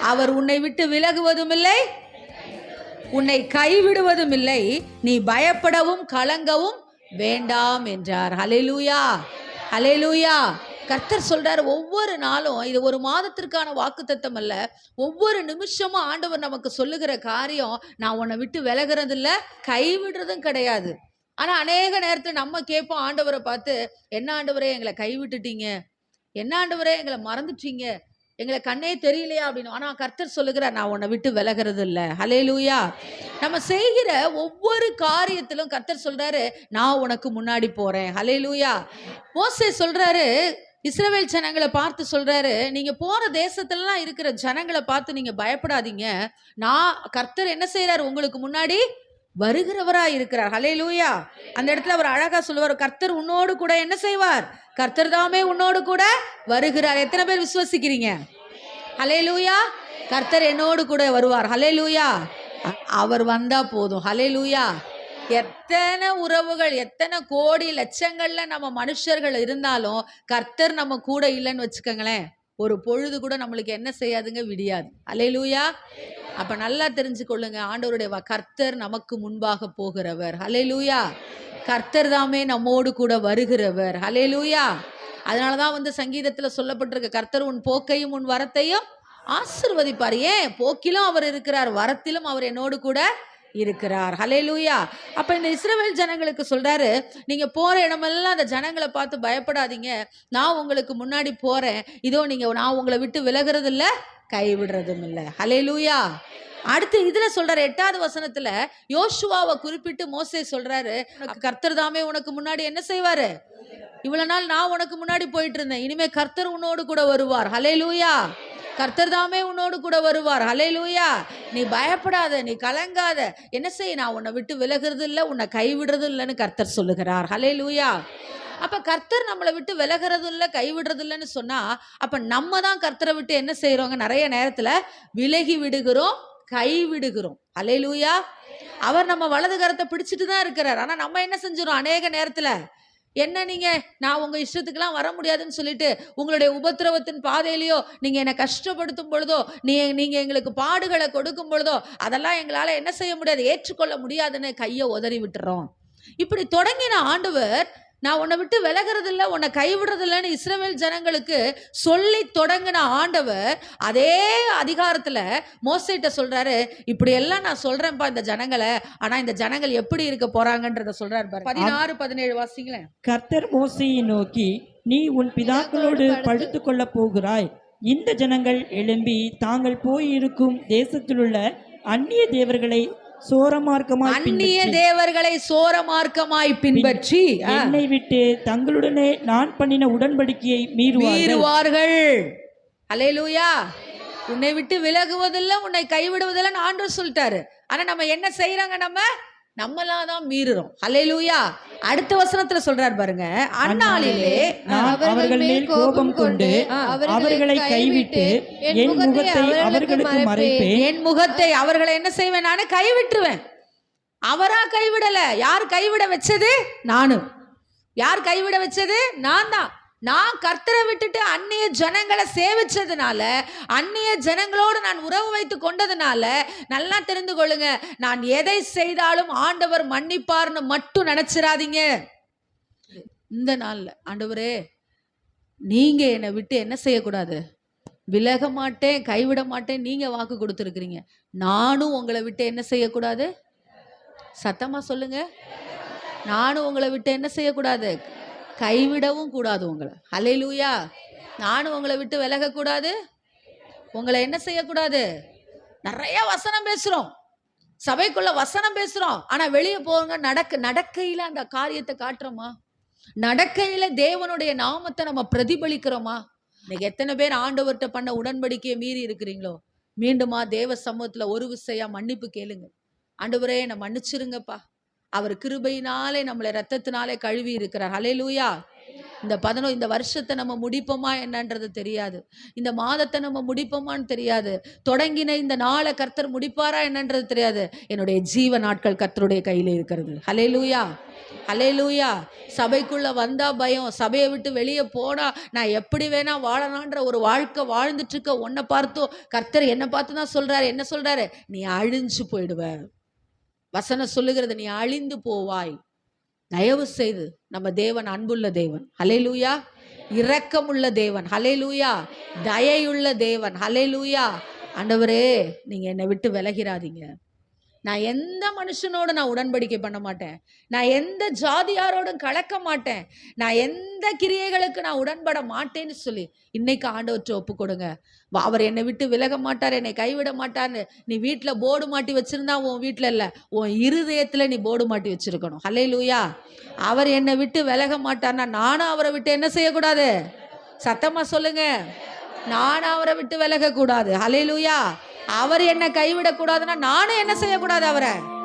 அவர் உன்னை விட்டு விலகுவதும் இல்லை உன்னை கைவிடுவதும் இல்லை நீ பயப்படவும் கலங்கவும் வேண்டாம் என்றார். ஹalleluya. ஹalleluya. கர்த்தர் சொல்றார் ஒவ்வொரு நாளும் இது ஒரு மாதத்திற்கான வாக்குத்தத்தம் அல்ல. ஒவ்வொரு நிமிஷமும் ஆண்டவர் நமக்கு சொல்லுகிற காரியம் நான் உன்னை விட்டு விலகிறது இல்லை கைவிடுறதும் கிடையாது. ஆனால் அநேக நேரத்தில் நம்ம கேட்போம் ஆண்டவரை பார்த்து என்ன ஆண்டவரே எங்களை கைவிட்டுட்டீங்க? என்ன ஆண்டவரே எங்களை மறந்துட்டீங்க? எங்களை கண்ணே தெரியலையா அப்படின்னு. ஆனா கர்த்தர் சொல்லுகிறார் நான் உன்னை விட்டு விலகிறது இல்ல ஹலேலூயா நம்ம செய்கிற ஒவ்வொரு காரியத்திலும் கர்த்தர் சொல்றாரு நான் உனக்கு முன்னாடி போறேன். ஹலேலூயா மோசே சொல்றாரு இஸ்ரவேல் ஜனங்களை பார்த்து சொல்றாரு நீங்க போற தேசத்துலலாம் இருக்கிற ஜனங்களை பார்த்து நீங்க பயப்படாதீங்க. நான் கர்த்தர் என்ன செய்றாரு உங்களுக்கு முன்னாடி வருகிறவராய் இருக்கிறார் ஹலேலூயா அந்த இடத்துல அவர் அழகா சொல்லுவார் கர்த்தர் உன்னோடு கூட என்ன செய்வார்? கர்த்தர் தாமே உன்னோடு கூட வருகிறார். எத்தனை பேர் விசுவசிக்கிறீங்க? ஹலேலூயா கர்த்தர் என்னோடு கூட வருவார். ஹலேலூயா அவர் வந்தா போதும். ஹலேலூயா எத்தனை உறவுகள் எத்தனை கோடி லட்சங்கள்ல நம்ம மனுஷர்கள் இருந்தாலும் கர்த்தர் நம்ம கூட இல்லைன்னு வச்சுக்கோங்களேன். ஒரு பொழுது கூட நம்மளுக்கு என்ன செய்யாதுங்க? விடியாது. ஹalleluya. அப்ப நல்லா தெரிஞ்சுக்கொள்ளுங்க. ஆண்டவருடைய கர்த்தர் நமக்கு முன்பாக போகிறவர். ஹலே லூயா கர்த்தர் தாமே நம்மோடு கூட வருகிறவர். ஹalleluya அதனால தான் வந்து சங்கீதத்துல சொல்லப்பட்டிருக்க கர்த்தர் உன் போக்கையும் உன் வரத்தையும் ஆசிர்வதிப்பார். ஏன்? போக்கிலும் அவர் இருக்கிறார் வரத்திலும் அவர் என்னோடு கூட இருக்கிறார். ஹalleluya. அப்ப இந்த இஸ்ரவேல் ஜனங்களுக்கு சொல்றாரு நீங்க போற இடமெல்லாம் அந்த ஜனங்களை பார்த்து பயப்படாதீங்க. நான் உங்களுக்கு முன்னாடி போறேன். இதோ நீங்க நான் உங்களை விட்டு விலகிறது இல்ல கைவிடுறதும் இல்ல. ஹalleluya. அடுத்து இதுல சொல்றாரு எட்டாவது வசனத்துல யோசுவாவை குறிப்பிட்டு மோசே சொல்றாரு கர்த்தர் தாமே உனக்கு முன்னாடி என்ன செய்வாரு? இவ்வளவு நாள் நான் உனக்கு முன்னாடி போயிட்டு இருந்தேன். இனிமே கர்த்தர் உன்னோடு கூட வருவார். ஹalleluya. கர்த்தர் தாமே உன்னோடு கூட வருவார். ஹalleluya. நீ பயப்படாத நீ கலங்காத. என்ன செய்ய நான் உன்னை விட்டு விலகிறது இல்லை உன்னை கைவிடுறது இல்லைன்னு கர்த்தர் சொல்லுகிறார். ஹலையிலூயா அப்ப கர்த்தர் நம்மளை விட்டு விலகுறது இல்லை கைவிடுறது இல்லைன்னு சொன்னா அப்ப நம்ம தான் கர்த்தரை விட்டு என்ன செய்கிறோங்க நிறைய நேரத்துல விலகி விடுகிறோம் கைவிடுகிறோம். அலையிலூயா அவர் நம்ம வலது கரத்தை பிடிச்சிட்டு தான் இருக்கிறார். ஆனா நம்ம என்ன செஞ்சிடும் அநேக நேரத்துல என்ன நீங்க? நான் உங்க இஷ்டத்துக்கெல்லாம் வர முடியாதுன்னு சொல்லிட்டு உங்களுடைய உபத்திரவத்தின் பாதையிலையோ நீங்க என்னை கஷ்டப்படுத்தும் பொழுதோ நீ நீங்க எங்களுக்கு பாடுகளை கொடுக்கும் பொழுதோ அதெல்லாம் எங்களால என்ன செய்ய முடியாது ஏற்றுக்கொள்ள முடியாதுன்னு கையை உதறி விட்டுறோம். இப்படி தொடங்கின ஆண்டவர் நான் உன்னை விட்டு விலகிறது இல்லை உன்னை கைவிடுறது இல்லைன்னு இஸ்ரவேல் ஜனங்களுக்கு சொல்லி தொடங்கின ஆண்டவர் அதே அதிகாரத்துல மோசைட்ட சொல்றாரு இப்படி எல்லாம் நான் சொல்றேன்ப்பா இந்த ஜனங்களை ஆனா இந்த ஜனங்கள் எப்படி இருக்க போறாங்கன்றத சொல்றாரு பாரு பதினாறு பதினேழு வாசிங்களேன். கர்த்தர் மோசையை நோக்கி நீ உன் பிதாக்களோடு படுத்து கொள்ளப் போகிறாய். இந்த ஜனங்கள் எழும்பி தாங்கள் போயிருக்கும் தேசத்திலுள்ள அந்நிய தேவர்களை சோரமார்க்கமாய் அந்நிய தேவர்களை சோர மார்க்கமாய் பின்பற்றி என்னை விட்டு தங்களுடனே நான் பண்ணின உடன்படிக்கையை மீறுவார்கள். அலேலூயா உன்னை விட்டு விலகுவதில்லை உன்னை கைவிடுவதில்லைன்னு ஆண்டவர் சொல்லிட்டாரு. ஆனா நம்ம என்ன செய்யறாங்க நம்ம? நம்மளாம் தான் மீறுறோம். அலேலூயா அடுத்த வசனத்துல சொல்றாரு பாருங்க. அந்நாளிலே அவர்கள் மேல் கோபம் கொண்டு அவர்களை கைவிட்டு என் முகத்தை அவர்களுக்கு மறைப்பேன். என் முகத்தை அவர்களை என்ன செய்வேன்? நானு கைவிட்டுருவேன். அவரா கைவிடல? யார் கைவிட வச்சது? நானு யார் கைவிட வச்சது? நான் தான் நான் கர்த்தரை விட்டுட்டு அந்நிய ஜனங்களை சேவிச்சதுனால அந்நிய ஜனங்களோடு நான் உறவு வைத்து கொண்டதுனால நல்லா தெரிந்து கொள்ளுங்க நான் எதை செய்தாலும் ஆண்டவர் மன்னிப்பார்னு மட்டும் நினச்சிடாதீங்க இந்த நாளில் ஆண்டவரே நீங்க என்னை விட்டு என்ன செய்யக்கூடாது? விலக மாட்டேன் கைவிட மாட்டேன் நீங்க வாக்கு கொடுத்துருக்கிறீங்க. நானும் உங்களை விட்டு என்ன செய்யக்கூடாது? சத்தமா சொல்லுங்க. நானும் உங்களை விட்டு என்ன செய்யக்கூடாது? கைவிடவும் கூடாது உங்களை. ஹalleluya. நானும் உங்களை விட்டு விலகக்கூடாது. உங்களை என்ன செய்யக்கூடாது? நிறைய வசனம் பேசுறோம். சபைக்குள்ள வசனம் பேசுறோம். ஆனா வெளியே போங்க நடக்க நடக்கையில அந்த காரியத்தை காட்டுறோமா? நடக்கையில தேவனுடைய நாமத்தை நம்ம பிரதிபலிக்கிறோமா? இன்னைக்கு எத்தனை பேர் ஆண்டவர்கிட்ட பண்ண உடன்படிக்கையை மீறி இருக்கிறீங்களோ? மீண்டுமா தேவ சமூகத்துல ஒரு விசையா மன்னிப்பு கேளுங்க. ஆண்டவரே என்னை மன்னிச்சிருங்கப்பா. அவர் கிருபையினாலே நம்மளை ரத்தத்தினாலே கழுவி இருக்கிறார். ஹalleluya. இந்த பதினோ இந்த வருஷத்தை நம்ம முடிப்போமா என்னன்றது தெரியாது. இந்த மாதத்தை நம்ம முடிப்போமான்னு தெரியாது. தொடங்கின இந்த நாளை கர்த்தர் முடிப்பாரா என்னன்றது தெரியாது. என்னுடைய ஜீவ நாட்கள் கர்த்தருடைய கையில் இருக்கிறது. ஹலே லூயா ஹலே லூயா சபைக்குள்ள வந்தா பயம். சபையை விட்டு வெளியே போனா நான் எப்படி வேணா வாழலான்ற ஒரு வாழ்க்கை வாழ்ந்துட்டு இருக்க உன்னை பார்த்தோ கர்த்தர் என்னை பார்த்து தான் சொல்றாரு. என்ன சொல்றாரு? நீ அழிஞ்சு போயிடுவேன் வசனம் சொல்லுகிறது நீ அழிந்து போவாய். தயவு செய்து நம்ம தேவன் அன்புள்ள தேவன். ஹலேலூயா இரக்கமுள்ள தேவன். ஹலேலூயா தயையுள்ள தேவன். ஹலேலூயா ஆண்டவரே நீங்க என்னை விட்டு விலகிறாதீங்க. நான் எந்த மனுஷனோட நான் உடன்படிக்கை பண்ண மாட்டேன்? நான் எந்த ஜாதியாரோடும் கலக்க மாட்டேன்? நான் எந்த கிரியைகளுக்கு நான் உடன்பட மாட்டேன்னு சொல்லி இன்னைக்கு ஆண்டவற்றை ஒப்பு கொடுங்க. வா- அவர் என்னை விட்டு விலக மாட்டார் என்னை கைவிட மாட்டார்னு நீ வீட்டில் போர்டு மாட்டி வச்சிருந்தா உன் வீட்டில் இல்லை உன் இருதயத்தில் நீ போர்டு மாட்டி வச்சிருக்கணும். ஹலே லூயா அவர் என்னை விட்டு விலக மாட்டார்னா நானும் அவரை விட்டு என்ன செய்யக்கூடாது? சத்தமாக சொல்லுங்க. நானும் அவரை விட்டு விலகக்கூடாது. ஹலே லூயா அவர் என்னை கைவிடக்கூடாதுன்னா நானும் என்ன செய்யக்கூடாது அவரை?